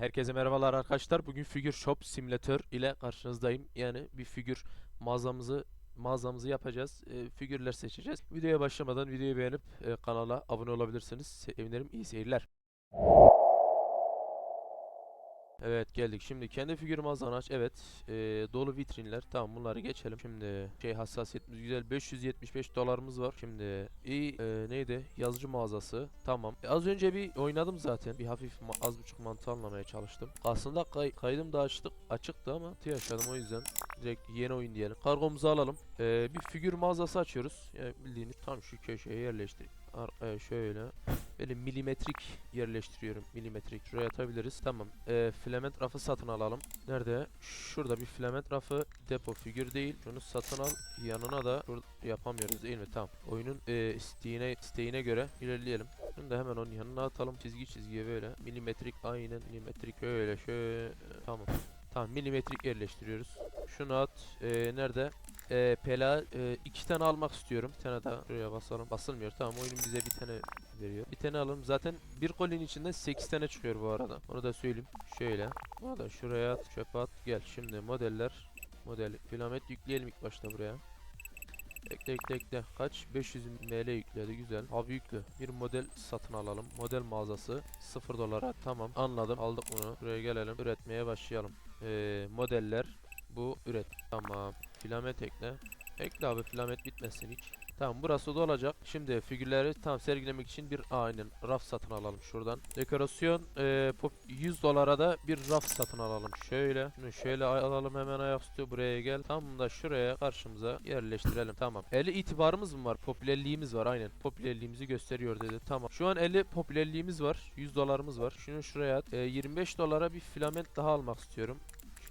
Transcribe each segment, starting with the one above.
Herkese merhabalar arkadaşlar. Bugün Figür Shop Simülatör ile karşınızdayım. Yani bir figür mağazamızı mağazamızı yapacağız. E, figürler seçeceğiz. Videoya başlamadan videoyu beğenip e, kanala abone olabilirsiniz. Sevinirim. İyi seyirler. Evet geldik. Şimdi kendi figür mağazanı aç. Evet. e, dolu vitrinler. Tamam bunları geçelim. Şimdi şey hassasiyetimiz güzel. 575 dolarımız var. Şimdi iyi e, neydi? Yazıcı mağazası. Tamam. E, az önce bir oynadım zaten. Bir hafif az buçuk mantığı anlamaya çalıştım. Aslında kay- kaydım da açtık açıktı ama tüy yaşadım o yüzden. Direkt yeni oyun diyelim. Kargomuzu alalım. E, bir figür mağazası açıyoruz. Yani bildiğiniz tam şu köşeye yerleştir. Ar- e, şöyle. Böyle milimetrik yerleştiriyorum. Milimetrik. Şuraya atabiliriz. Tamam. Ee, filament rafı satın alalım. Nerede? Şurada bir filament rafı. Depo figür değil. Şunu satın al. Yanına da yapamıyoruz değil mi? Tamam. Oyunun e, isteğine, isteğine göre ilerleyelim. Şunu da hemen onun yanına atalım. Çizgi çizgiye böyle. Milimetrik aynen milimetrik. Böyle şöyle. Tamam. Tamam milimetrik yerleştiriyoruz. Şunu at. Ee, nerede? Ee, pela e, iki tane almak istiyorum. Bir tane daha şuraya basalım. Basılmıyor. Tamam oyunun bize bir tane veriyor. Bir tane alalım. Zaten bir kolinin içinden 8 tane çıkıyor bu arada. Onu da söyleyeyim. Şöyle. Bunu da şuraya at. Çöpe at. Gel. Şimdi modeller. Model. Filament yükleyelim ilk başta buraya. Ekle ekle ekle. Kaç? 500 ml yükledi. Güzel. Abi yüklü. Bir model satın alalım. Model mağazası. 0 dolara. Tamam. Anladım. Aldık bunu. Buraya gelelim. Üretmeye başlayalım. Ee, modeller. Bu üret. Tamam. Filament ekle. Ekle abi filament bitmesin hiç. Tamam burası da olacak. Şimdi figürleri tam sergilemek için bir aynen raf satın alalım şuradan. Dekorasyon e, pop 100 dolara da bir raf satın alalım. Şöyle. Şunu şöyle alalım hemen ayaküstü buraya gel. Tam da şuraya karşımıza yerleştirelim. Tamam. 50 itibarımız mı var? Popülerliğimiz var aynen. Popülerliğimizi gösteriyor dedi. Tamam. Şu an 50 popülerliğimiz var. 100 dolarımız var. Şunu şuraya at. E, 25 dolara bir filament daha almak istiyorum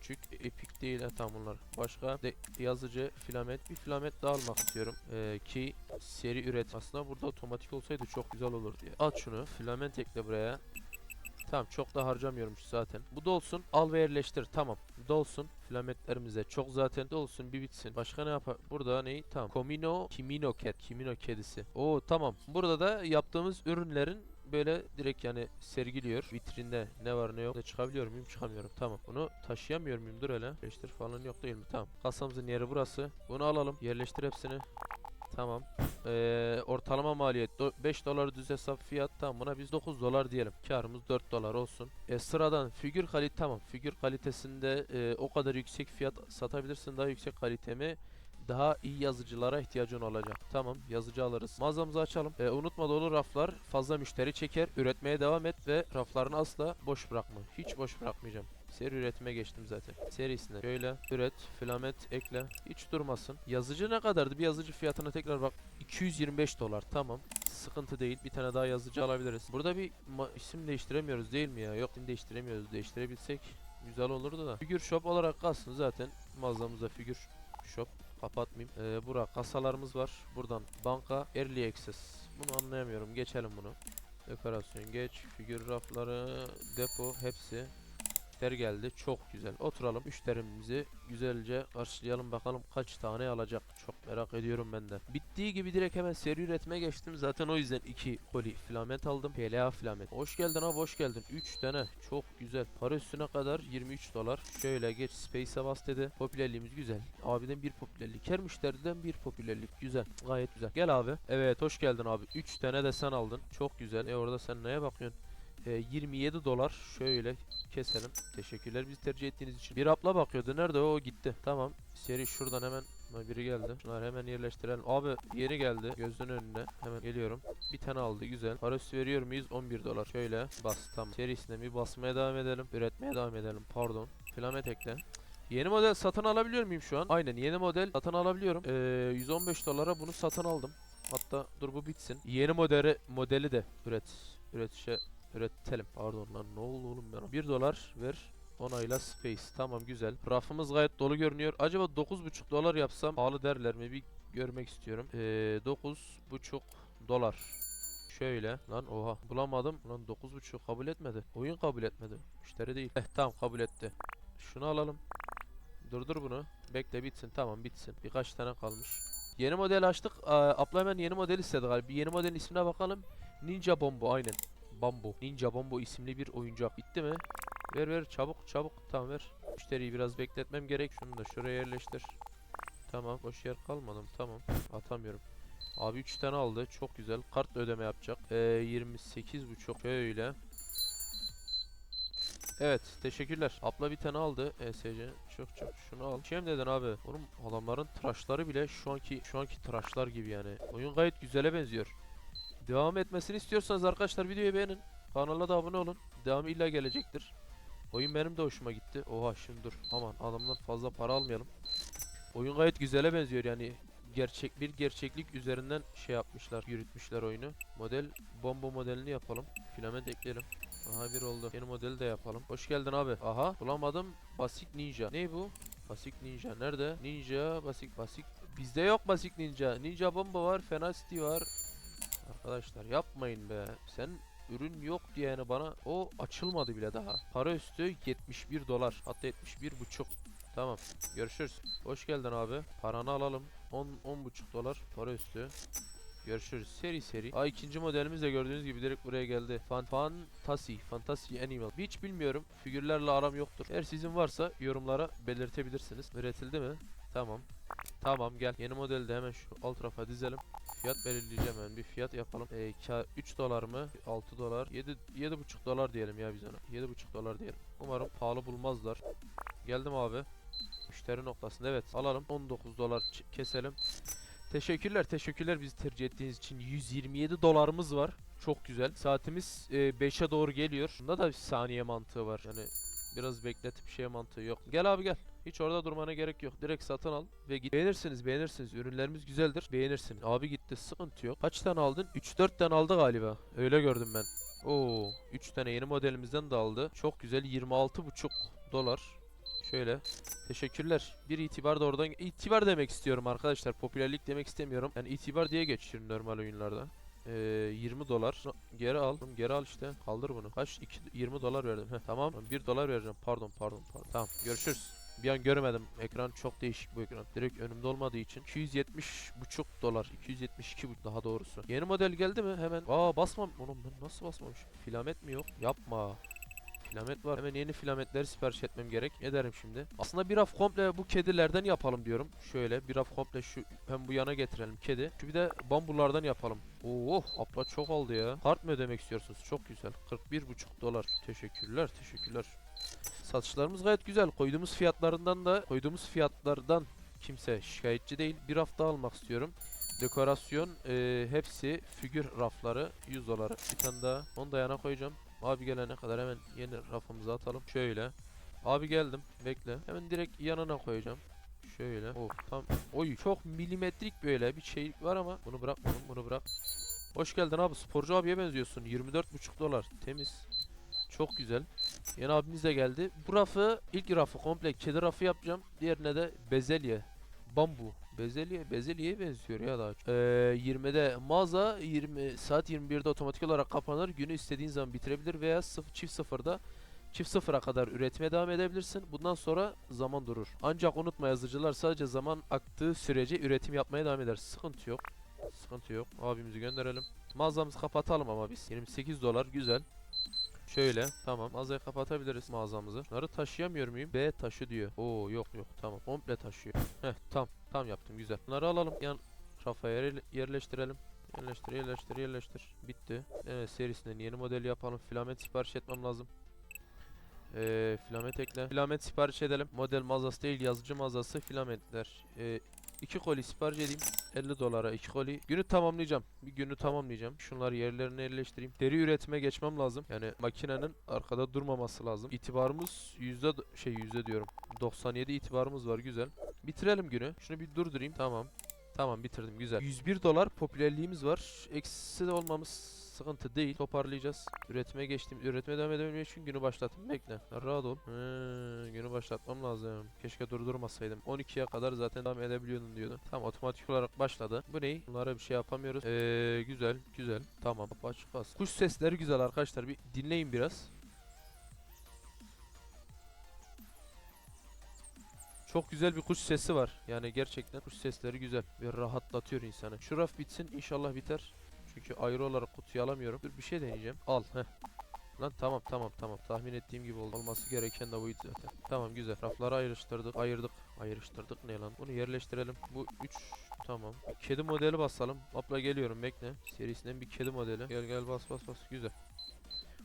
küçük epik değil ha tam bunlar. Başka de yazıcı filament bir filament daha almak istiyorum. Ee, ki seri üret. Aslında burada otomatik olsaydı çok güzel olur diye. At şunu filament ekle buraya. Tamam çok da harcamıyormuş zaten. Bu da olsun. Al ve yerleştir. Tamam. Bu da olsun. Filamentlerimize çok zaten. Da olsun bir bitsin. Başka ne yapar? Burada neyi? Tamam. Komino Kimino Cat. Kimino kedisi. Oo tamam. Burada da yaptığımız ürünlerin böyle direkt yani sergiliyor. Vitrinde ne var ne yok da çıkabiliyor muyum çıkamıyorum. Tamam. Bunu taşıyamıyor muyum? Dur hele. Yerleştir falan yok değil mi? Tamam. Kasamızın yeri burası. Bunu alalım. Yerleştir hepsini. Tamam. Ee, ortalama maliyet do- 5 dolar düz hesap fiyat tamam buna biz 9 dolar diyelim. Karımız 4 dolar olsun. E, sıradan figür kalite tamam. Figür kalitesinde e, o kadar yüksek fiyat satabilirsin. Daha yüksek kalite mi? Daha iyi yazıcılara ihtiyacın olacak. Tamam yazıcı alırız. Mağazamızı açalım. E, unutma dolu raflar fazla müşteri çeker. Üretmeye devam et ve raflarını asla boş bırakma. Hiç boş bırakmayacağım. Seri üretime geçtim zaten. Serisine şöyle üret, filament ekle. Hiç durmasın. Yazıcı ne kadardı? Bir yazıcı fiyatına tekrar bak. 225 dolar. Tamam. Sıkıntı değil. Bir tane daha yazıcı alabiliriz. Burada bir isim değiştiremiyoruz değil mi ya? Yok isim değiştiremiyoruz. Değiştirebilsek güzel olurdu da. Figür shop olarak kalsın zaten. Mağazamızda figür shop. Kapatmayayım. Ee, bura kasalarımız var. Buradan banka early access. Bunu anlayamıyorum. Geçelim bunu. Dekorasyon geç. Figür rafları, depo hepsi. Müşteri geldi. Çok güzel. Oturalım. Müşterimizi güzelce karşılayalım. Bakalım kaç tane alacak. Çok merak ediyorum ben de. Bittiği gibi direkt hemen seri üretmeye geçtim. Zaten o yüzden iki koli filament aldım. PLA filament. Hoş geldin abi hoş geldin. 3 tane. Çok güzel. Para üstüne kadar 23 dolar. Şöyle geç Space'e bas dedi. Popülerliğimiz güzel. Abiden bir popülerlik. Her müşteriden bir popülerlik. Güzel. Gayet güzel. Gel abi. Evet hoş geldin abi. 3 tane de sen aldın. Çok güzel. E orada sen neye bakıyorsun? E, 27 dolar. Şöyle keselim. Teşekkürler bizi tercih ettiğiniz için. Bir abla bakıyordu. Nerede o? Gitti. Tamam. Seri şuradan hemen biri geldi. Şunları hemen yerleştirelim. Abi yeni geldi. Gözünün önüne. Hemen geliyorum. Bir tane aldı. Güzel. Para üstü veriyor muyuz? 11 dolar. Şöyle bas. Tamam. Serisine bir basmaya devam edelim. Üretmeye devam edelim. Pardon. Filament ekle. Yeni model satın alabiliyor muyum şu an? Aynen yeni model satın alabiliyorum. Ee, 115 dolara bunu satın aldım. Hatta dur bu bitsin. Yeni modeli modeli de üret. Üret şey üretelim. Pardon lan ne oldu oğlum ben? 1 dolar ver. Onayla space. Tamam güzel. Rafımız gayet dolu görünüyor. Acaba 9.5 dolar yapsam pahalı derler mi? Bir görmek istiyorum. Ee, 9.5 dolar. Şöyle lan oha bulamadım. Lan 9.5 kabul etmedi. Oyun kabul etmedi. Müşteri değil. Eh tamam kabul etti. Şunu alalım. Durdur bunu. Bekle bitsin. Tamam bitsin. Birkaç tane kalmış. Yeni model açtık. Aa, Abla yeni model istedi galiba. Bir yeni modelin ismine bakalım. Ninja Bombo aynen. Bambo. Ninja Bombo isimli bir oyuncak. Bitti mi? Ver ver çabuk çabuk. Tamam ver. Müşteriyi biraz bekletmem gerek. Şunu da şuraya yerleştir. Tamam boş yer kalmadım. Tamam. Atamıyorum. Abi 3 tane aldı. Çok güzel. Kartla ödeme yapacak. Ee, 28.5 öyle. Evet teşekkürler. Abla bir tane aldı ESC. Çok çok şunu al. Şey dedin abi? Oğlum adamların tıraşları bile şu anki şu anki tıraşlar gibi yani. Oyun gayet güzele benziyor. Devam etmesini istiyorsanız arkadaşlar videoyu beğenin. Kanala da abone olun. Devamı illa gelecektir. Oyun benim de hoşuma gitti. Oha şimdi dur. Aman adamdan fazla para almayalım. Oyun gayet güzele benziyor yani. Gerçek bir gerçeklik üzerinden şey yapmışlar, yürütmüşler oyunu. Model bomba modelini yapalım. Filament ekleyelim. Aha bir oldu. Yeni modeli de yapalım. Hoş geldin abi. Aha bulamadım. Basic Ninja. Ne bu? Basic Ninja. Nerede? Ninja, Basic, Basic. Bizde yok Basic Ninja. Ninja bomba var, Fenacity var. Arkadaşlar yapmayın be. Sen ürün yok diye yani bana o açılmadı bile daha. Para üstü 71 dolar. Hatta 71 buçuk. Tamam. Görüşürüz. Hoş geldin abi. Paranı alalım. 10 10 buçuk dolar para üstü. Görüşürüz. Seri seri. Aa ikinci modelimiz de gördüğünüz gibi direkt buraya geldi. Fan Fantasy, Fantasy Animal. Hiç bilmiyorum. Figürlerle aram yoktur. Eğer sizin varsa yorumlara belirtebilirsiniz. Üretildi mi? Tamam. Tamam gel. Yeni modeli de hemen şu alt rafa dizelim. Fiyat belirleyeceğim hemen. Bir fiyat yapalım. Ee, ka- 3 dolar mı? 6 dolar. 7 7,5 dolar diyelim ya biz ona. 7,5 dolar diyelim. Umarım pahalı bulmazlar. Geldim abi. Müşteri noktasında evet alalım 19 dolar keselim. Teşekkürler teşekkürler bizi tercih ettiğiniz için 127 dolarımız var. Çok güzel. Saatimiz 5'e doğru geliyor. Bunda da bir saniye mantığı var. Yani biraz bekletip şey mantığı yok. Gel abi gel. Hiç orada durmana gerek yok. Direkt satın al ve git. Beğenirsiniz beğenirsiniz. Ürünlerimiz güzeldir. Beğenirsin. Abi gitti sıkıntı yok. Kaç tane aldın? 3-4 tane aldı galiba. Öyle gördüm ben. Oo, 3 tane yeni modelimizden de aldı. Çok güzel 26,5 dolar. Şöyle. Teşekkürler. Bir itibar da oradan itibar demek istiyorum arkadaşlar. Popülerlik demek istemiyorum. Yani itibar diye geçiyor normal oyunlarda. Ee, 20 dolar. Geri al. Geri al işte. Kaldır bunu. Kaç? 2, 20 dolar verdim. Heh, tamam. 1 dolar vereceğim. Pardon pardon pardon. Tamam. Görüşürüz. Bir an göremedim. Ekran çok değişik bu ekran. Direkt önümde olmadığı için 270 buçuk dolar. 272 buçuk daha doğrusu. Yeni model geldi mi? Hemen. Aa basmam. Oğlum ben nasıl basmamışım? Filament mi yok? Yapma. Filament var. Hemen yeni filamentleri sipariş etmem gerek. Ederim şimdi. Aslında bir raf komple bu kedilerden yapalım diyorum. Şöyle bir raf komple şu hem bu yana getirelim kedi. Şu bir de bambulardan yapalım. Oo, abla çok oldu ya. Kart mı ödemek istiyorsunuz? Çok güzel. 41,5 dolar. Teşekkürler, teşekkürler. Satışlarımız gayet güzel. Koyduğumuz fiyatlarından da koyduğumuz fiyatlardan kimse şikayetçi değil. Bir hafta almak istiyorum. Dekorasyon e, hepsi figür rafları 100 dolar. Bir tane daha onu da yana koyacağım. Abi gelene kadar hemen yeni rafımızı atalım. Şöyle. Abi geldim. Bekle. Hemen direkt yanına koyacağım. Şöyle. Of tam. Oy çok milimetrik böyle bir şey var ama bunu bırakmadım. Bunu bırak. Hoş geldin abi. Sporcu abiye benziyorsun. 24,5 dolar. Temiz. Çok güzel. Yeni abimiz de geldi. Bu rafı ilk rafı komple kedi rafı yapacağım. Diğerine de bezelye. Bambu. Bezelye, bezelyeye benziyor ya daha çok. Ee, 20'de mağaza 20 saat 21'de otomatik olarak kapanır. Günü istediğin zaman bitirebilir veya sıf- çift sıfırda çift sıfıra kadar üretmeye devam edebilirsin. Bundan sonra zaman durur. Ancak unutma yazıcılar sadece zaman aktığı sürece üretim yapmaya devam eder. Sıkıntı yok. Sıkıntı yok. Abimizi gönderelim. Mağazamızı kapatalım ama biz. 28 dolar güzel. Şöyle tamam mağazayı kapatabiliriz mağazamızı. Bunları taşıyamıyor muyum? B taşı diyor. Oo yok yok tamam komple taşıyor. Heh tam tam yaptım güzel. Bunları alalım yan rafa yer- yerleştirelim. Yerleştir yerleştir yerleştir. Bitti. Evet serisinden yeni model yapalım. Filament sipariş etmem lazım. Ee, filament ekle. Filament sipariş edelim. Model mağazası değil yazıcı mağazası filamentler. Ee, iki koli sipariş edeyim. 50 dolara iki koli. Günü tamamlayacağım. Bir günü tamamlayacağım. Şunları yerlerine yerleştireyim. Deri üretime geçmem lazım. Yani makinenin arkada durmaması lazım. İtibarımız yüzde şey yüzde diyorum. 97 itibarımız var güzel. Bitirelim günü. Şunu bir durdurayım. Tamam. Tamam bitirdim güzel. 101 dolar popülerliğimiz var. Eksi de olmamız sıkıntı değil. Toparlayacağız. Üretime geçtim. Üretime devam edebilmek için günü başlattım. Bekle. Rahat ol. He, günü başlatmam lazım. Keşke durdurmasaydım. 12'ye kadar zaten devam edebiliyordum diyordu. Tamam otomatik olarak başladı. Bu ne? Bunlara bir şey yapamıyoruz. Ee, güzel güzel. Tamam. Açık kalsın. Kuş sesleri güzel arkadaşlar. Bir dinleyin biraz. Çok güzel bir kuş sesi var. Yani gerçekten kuş sesleri güzel. Ve rahatlatıyor insanı. Şu raf bitsin. inşallah biter. Çünkü ayrı olarak kutuyu alamıyorum. Dur bir şey deneyeceğim. Al. Heh. Lan tamam tamam tamam tahmin ettiğim gibi oldu. Olması gereken de buydu zaten. Tamam güzel. Rafları ayrıştırdık. Ayırdık. Ayrıştırdık ne lan? Bunu yerleştirelim. Bu 3 tamam. Kedi modeli basalım. Abla geliyorum bekle. Serisinden bir kedi modeli. Gel gel bas bas bas. Güzel.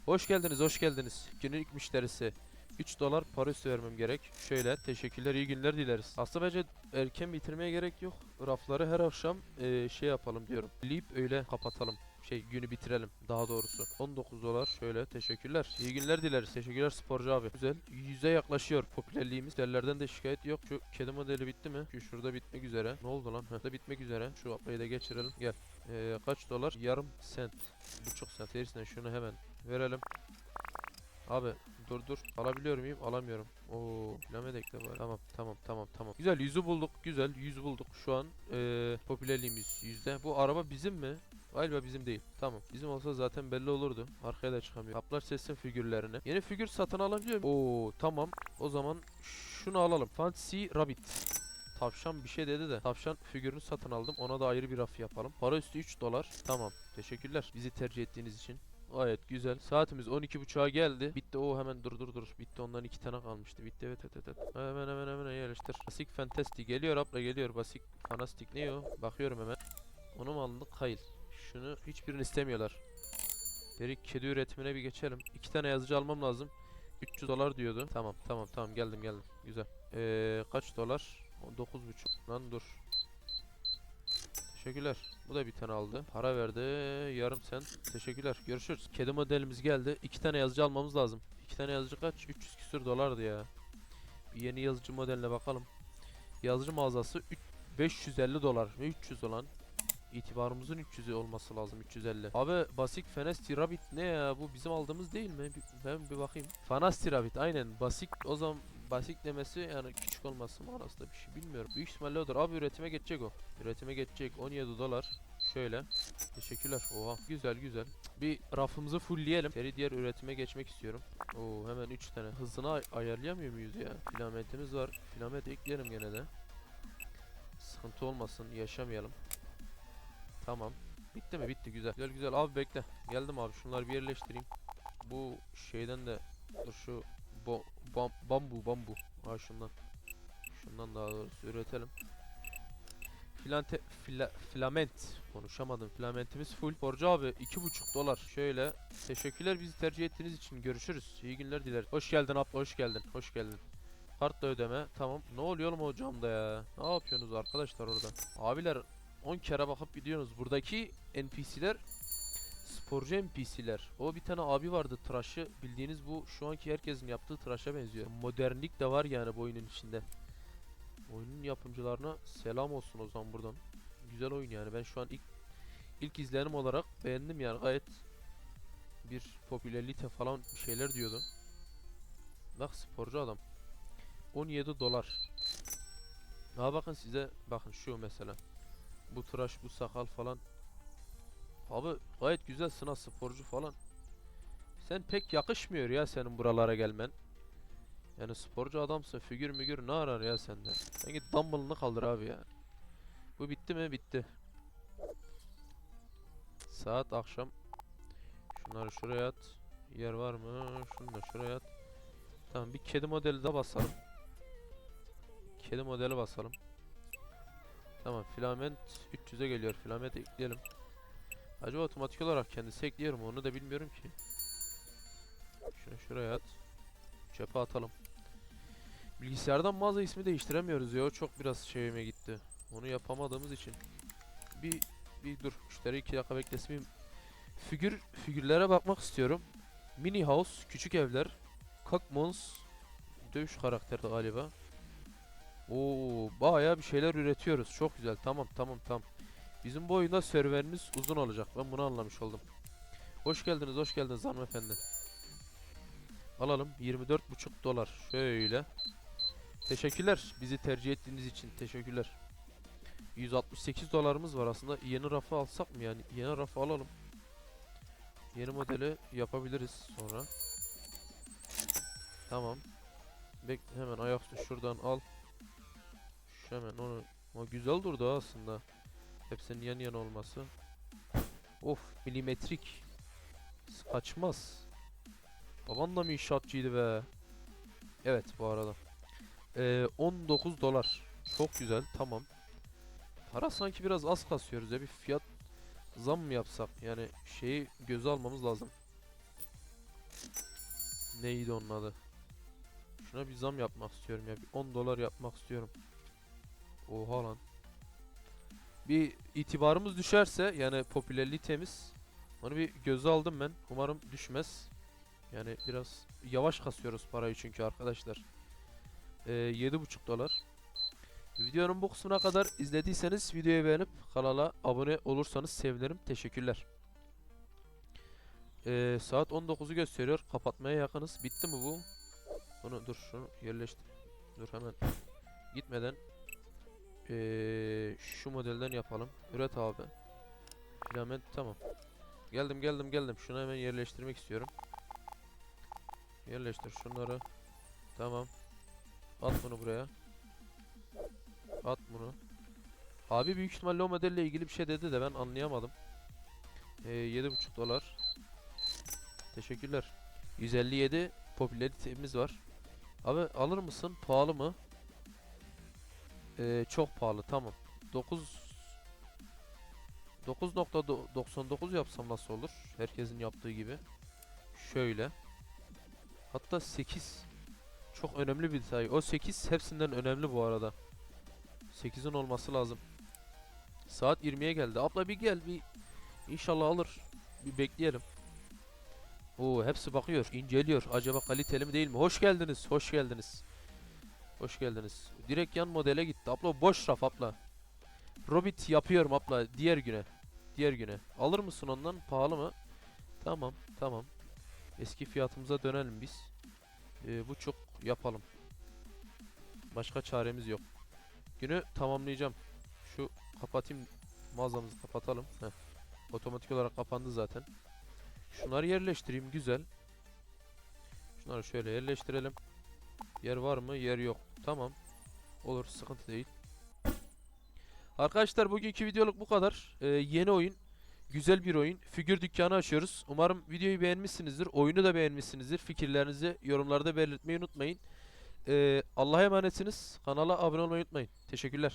Hoş geldiniz hoş geldiniz. Günün ilk müşterisi. 3 dolar para üstü vermem gerek. Şöyle teşekkürler iyi günler dileriz. Aslında bence erken bitirmeye gerek yok. Rafları her akşam eee, şey yapalım diyorum. Leyip öyle kapatalım. Şey günü bitirelim daha doğrusu. 19 dolar şöyle teşekkürler. İyi günler dileriz. Teşekkürler sporcu abi. Güzel. Yüze yaklaşıyor popülerliğimiz. Yerlerden de şikayet yok. Şu kedi modeli bitti mi? Şu şurada bitmek üzere. Ne oldu lan? Heh, da bitmek üzere. Şu apayı da geçirelim. Gel. Eee, kaç dolar? Yarım sent. Buçuk sent. Verisinden şunu hemen verelim. Abi dur dur. Alabiliyor muyum? Alamıyorum. Oo, filame de bari. Tamam tamam tamam tamam. Güzel yüzü bulduk. Güzel yüz bulduk. Şu an eee popülerliğimiz yüzde. Bu araba bizim mi? Galiba bizim değil. Tamam. Bizim olsa zaten belli olurdu. Arkaya da çıkamıyor. Kaplar seçsin figürlerini. Yeni figür satın alabiliyor muyum? Oo tamam. O zaman şunu alalım. Fancy Rabbit. Tavşan bir şey dedi de. Tavşan figürünü satın aldım. Ona da ayrı bir raf yapalım. Para üstü 3 dolar. Tamam. Teşekkürler. Bizi tercih ettiğiniz için. Gayet güzel. Saatimiz 12.30'a geldi. Bitti o hemen dur dur dur. Bitti ondan iki tane kalmıştı. Bitti evet evet evet. Hemen hemen hemen yerleştir. Basic Fantastic geliyor abla geliyor. Basic Fantastic ne o? Bakıyorum hemen. Onu mu aldık? Hayır. Şunu hiçbirini istemiyorlar. Derik kedi üretimine bir geçelim. İki tane yazıcı almam lazım. 300 dolar diyordu. Tamam tamam tamam geldim geldim. Güzel. Ee, kaç dolar? 9.5. Lan dur. Teşekkürler. Bu da bir tane aldı. Para verdi. Yarım sen. Teşekkürler. Görüşürüz. Kedi modelimiz geldi. İki tane yazıcı almamız lazım. İki tane yazıcı kaç? 300 küsür dolardı ya. Bir yeni yazıcı modeline bakalım. Yazıcı mağazası üç- 550 dolar ve 300 olan itibarımızın 300'ü olması lazım 350. Abi Basic Fantasy Rabbit ne ya bu bizim aldığımız değil mi? Ben bir bakayım. Fantasy Rabbit aynen Basic o zaman Basic demesi yani küçük olması manasında bir şey bilmiyorum. Büyük ihtimalle odur. Abi üretime geçecek o. Üretime geçecek 17 dolar. Şöyle. Teşekkürler. Oha güzel güzel. Bir rafımızı fullleyelim. Seri diğer üretime geçmek istiyorum. Oo hemen 3 tane. Hızını ay- ayarlayamıyor muyuz ya? Filamentimiz var. Filament ekleyelim gene de. Sıkıntı olmasın. Yaşamayalım. Tamam. Bitti mi? Bitti güzel. Güzel güzel. Abi bekle. Geldim abi. Şunları bir yerleştireyim. Bu şeyden de dur şu bo bam bambu bambu. Ha şundan. Şundan daha doğrusu üretelim. Filante fila, filament konuşamadım. Filamentimiz full. Borcu abi 2,5 dolar. Şöyle. Teşekkürler bizi tercih ettiğiniz için. Görüşürüz. İyi günler dileriz. Hoş geldin abla. Hoş geldin. Hoş geldin. Kartla ödeme. Tamam. Ne oluyor oğlum o camda ya? Ne yapıyorsunuz arkadaşlar orada? Abiler 10 kere bakıp gidiyorsunuz. Buradaki NPC'ler sporcu NPC'ler. O bir tane abi vardı tıraşı. Bildiğiniz bu şu anki herkesin yaptığı tıraşa benziyor. Modernlik de var yani bu oyunun içinde. Oyunun yapımcılarına selam olsun o zaman buradan. Güzel oyun yani. Ben şu an ilk ilk izlenim olarak beğendim yani gayet bir popülerite falan bir şeyler diyordu. Bak sporcu adam. 17 dolar. Ha bakın size bakın şu mesela. Bu tıraş bu sakal falan. Abi gayet güzel sınav sporcu falan. Sen pek yakışmıyor ya senin buralara gelmen. Yani sporcu adamsın figür mügür ne arar ya sende. Sen git dumbbell'ını kaldır abi ya. Bu bitti mi? Bitti. Saat akşam. Şunları şuraya at. Yer var mı? Şunu da şuraya at. Tamam bir kedi modeli de basalım. Kedi modeli basalım. Tamam filament 300'e geliyor. Filament ekleyelim. Acaba otomatik olarak kendisi ekliyor mu onu da bilmiyorum ki. Şunu şuraya at. Çöpe atalım. Bilgisayardan mağaza ismi değiştiremiyoruz ya. O çok biraz şeyime gitti. Onu yapamadığımız için. Bir bir dur. Müşteri 2 dakika beklesin. Figür figürlere bakmak istiyorum. Mini house, küçük evler. Kakmons dövüş karakteri galiba. Oo, bayağı bir şeyler üretiyoruz. Çok güzel. Tamam, tamam, tamam. Bizim bu oyunda serveriniz uzun olacak. Ben bunu anlamış oldum. Hoş geldiniz, hoş geldiniz hanımefendi. Alalım 24,5 dolar. Şöyle. Teşekkürler bizi tercih ettiğiniz için. Teşekkürler. 168 dolarımız var aslında. Yeni rafı alsak mı yani? Yeni rafı alalım. Yeni modeli yapabiliriz sonra. Tamam. Bekle hemen ayaküstü şuradan al. Şu hemen onu. O güzel durdu aslında. Hepsinin yan yana olması. Of milimetrik. Kaçmaz. Baban da mı inşaatçıydı be? Evet bu arada. Ee, 19 dolar. Çok güzel tamam. Para sanki biraz az kasıyoruz ya bir fiyat zam mı yapsak? Yani şeyi göze almamız lazım. Neydi onun adı? Şuna bir zam yapmak istiyorum ya. Bir 10 dolar yapmak istiyorum. Oha lan. Bir itibarımız düşerse yani popülaritemiz onu bir göze aldım ben. Umarım düşmez. Yani biraz yavaş kasıyoruz parayı çünkü arkadaşlar. Ee, 7,5 dolar. Videonun bu kısmına kadar izlediyseniz videoyu beğenip kanala abone olursanız sevinirim. Teşekkürler. Ee, saat 19'u gösteriyor. Kapatmaya yakınız. Bitti mi bu? Bunu dur şunu yerleştir. Dur hemen. Gitmeden ee, şu modelden yapalım. Üret abi. Filament tamam. Geldim geldim geldim. Şunu hemen yerleştirmek istiyorum. Yerleştir şunları. Tamam. At bunu buraya. At bunu. Abi büyük ihtimalle o modelle ilgili bir şey dedi de ben anlayamadım. Ee, 7,5 dolar. Teşekkürler. 157 popülaritemiz var. Abi alır mısın? Pahalı mı? Ee, çok pahalı. Tamam. 9 9.99 yapsam nasıl olur? Herkesin yaptığı gibi. Şöyle. Hatta 8. Çok önemli bir detay. O 8 hepsinden önemli bu arada. 8'in olması lazım. Saat 20'ye geldi. Abla bir gel bir inşallah alır. Bir bekleyelim. Oo hepsi bakıyor, inceliyor. Acaba kaliteli mi değil mi? Hoş geldiniz, hoş geldiniz. Hoş geldiniz. Direkt yan modele gitti. Abla boş raf abla. Robit yapıyorum abla diğer güne. Diğer güne. Alır mısın ondan? Pahalı mı? Tamam, tamam. Eski fiyatımıza dönelim biz. Ee, bu çok yapalım. Başka çaremiz yok. Günü tamamlayacağım. Şu kapatayım mağazamızı kapatalım. Heh. Otomatik olarak kapandı zaten. Şunları yerleştireyim güzel. Şunları şöyle yerleştirelim. Yer var mı? Yer yok. Tamam. Olur sıkıntı değil. Arkadaşlar bugünkü videoluk bu kadar. Ee, yeni oyun. Güzel bir oyun. Figür dükkanı açıyoruz. Umarım videoyu beğenmişsinizdir. Oyunu da beğenmişsinizdir. Fikirlerinizi yorumlarda belirtmeyi unutmayın. Ee, Allah'a emanetsiniz. Kanala abone olmayı unutmayın. Teşekkürler.